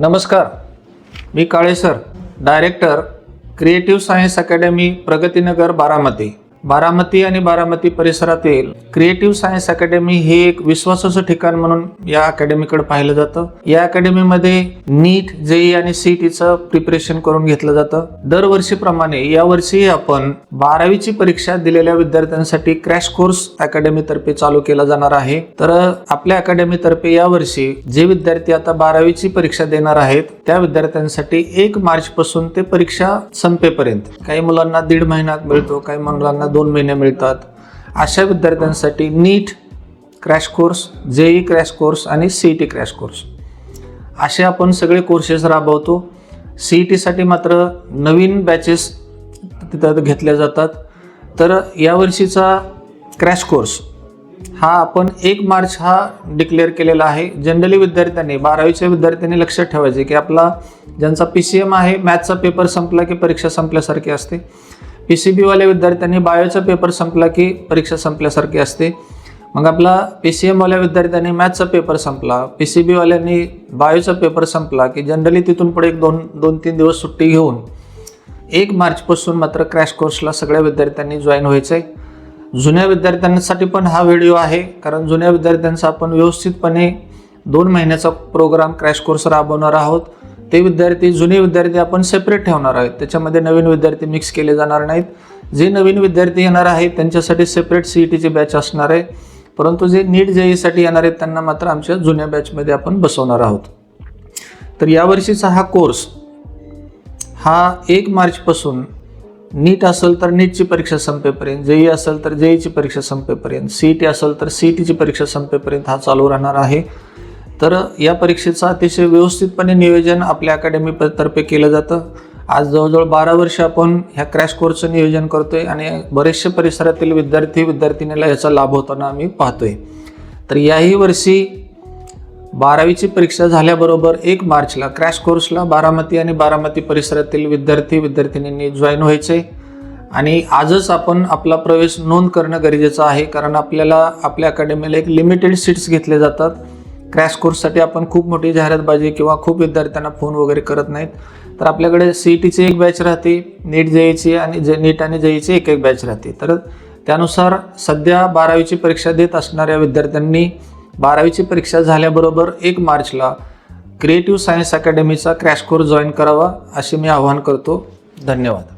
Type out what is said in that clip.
नमस्कार. मी Kale sir director creative science academy Pragatinagar Baramati. Baramati आणि बारामती परिसरातील क्रिएटिव्ह सायन्स अकॅडमी हे एक विश्वासाचं ठिकाण म्हणून या अकॅडमीकडे पाहिलं जातं. या अकॅडमीमध्ये नीट जेई आणि सीईटीचं प्रिपरेशन करून घेतलं जातं. दरवर्षीप्रमाणे यावर्षी आपण बारावीची परीक्षा दिलेल्या विद्यार्थ्यांसाठी क्रॅश कोर्स अकॅडमीतर्फे चालू केला जाणार आहे. तर आपल्या अकॅडमीतर्फे यावर्षी जे विद्यार्थी आता बारावीची परीक्षा देणार आहेत त्या विद्यार्थ्यांसाठी एक मार्च पासून ते परीक्षा संपेपर्यंत. काही मुलांना दीड महिन्यात मिळतो काही मुलांना दोन महिने मिळतात. अशा विद्यार्थ्यांसाठी NEET crash course JEE crash course आणि C E T crash course. असे आपण सगळे कोर्सेस राबवतो. सी ई टीसाठी मात्र नवीन बॅचेस तिथं घेतल्या जातात. तर यावर्षीचा क्रॅश कोर्स हा आपण एक मार्च हा डिक्लेअर केलेला आहे. जनरली विद्यार्थ्यांनी बारावीच्या विद्यार्थ्यांनी लक्षात ठेवायचे की आपला ज्यांचा पी सी एम आहे मॅथचा पेपर संपला की परीक्षा संपल्यासारखी असते. पी सी बीवाल्या विद्यार्थ्यांनी बायोचा पेपर संपला की परीक्षा संपल्यासारखी असते. मग आपला पी सी एमवाल्या विद्यार्थ्यांनी मॅथचा पेपर संपला. पी सी बीवाल्यांनी बायोचा पेपर संपला की जनरली तिथून पुढे एक दोन दोन तीन दिवस सुट्टी घेऊन एक मार्चपासून मात्र क्रॅश कोर्सला सगळ्या विद्यार्थ्यांनी जॉईन व्हायचं आहे जुन्या विद्यार्थ्यांसाठी पण हा व्हिडिओ आहे कारण जुन्या विद्यार्थ्यांचा आपण व्यवस्थितपणे दोन महिन्याचा प्रोग्राम क्रॅश कोर्स राबवणार आहोत. ते विद्यार्थी जुने विद्यार्थी आपण सेपरेट ठेवणार आहोत. त्याच्यामध्ये नवीन विद्यार्थी मिक्स केले जाणार नाहीत. जे नवीन विद्यार्थी येणार आहेत त्यांच्यासाठी सेपरेट सी ई टीची बॅच असणार आहे. परंतु जे नीट जेईसाठी येणार आहेत त्यांना मात्र आमच्या जुन्या बॅचमध्ये आपण बसवणार आहोत. तर यावर्षीचा हा कोर्स हा एक मार्चपासून नीट असेल तर नीटची परीक्षा संपेपर्यंत जेई असेल तर जेईची परीक्षा संपेपर्यंत सी ई टी असेल तर सी टीची परीक्षा संपेपर्यंत हा चालू राहणार आहे. तर या परीक्षेचं अतिशय व्यवस्थितपणे नियोजन आपल्या अकॅडमी तर्फे केलं जातं. आज जवळजवळ बारा वर्ष आपण ह्या क्रॅश कोर्सचं नियोजन करतोय आणि बरेचसे परिसरातील विद्यार्थी विद्यार्थिनीला याचा लाभ होताना आम्ही पाहतोय. तर याही वर्षी बारावीची परीक्षा झाल्याबरोबर एक मार्चला क्रॅश कोर्सला बारामती आणि बारामती परिसरातील विद्यार्थी विद्यार्थिनींनी जॉईन व्हायचे. आणि आजच आपण आपला प्रवेश नोंद करणं गरजेचं आहे कारण आपल्याला आपल्या अकॅडमीला एक लिमिटेड सीट्स घेतले जातात. क्रॅश कोर्ससाठी आपण खूप मोठी जाहिरातबाजी किंवा खूप विद्यार्थ्यांना फोन वगैरे करत नाहीत. तर आपल्याकडे सी ई टीची एक बॅच राहते नीट जेईची आणि जे नीट आणि जेईची एक एक बॅच राहते. तर त्यानुसार सध्या बारावीची परीक्षा देत असणाऱ्या विद्यार्थ्यांनी बारावीची परीक्षा झाल्याबरोबर एक मार्चला क्रिएटिव्ह सायन्स अकॅडमीचा क्रॅश कोर्स जॉईन करावा असे मी आवाहन करतो. धन्यवाद.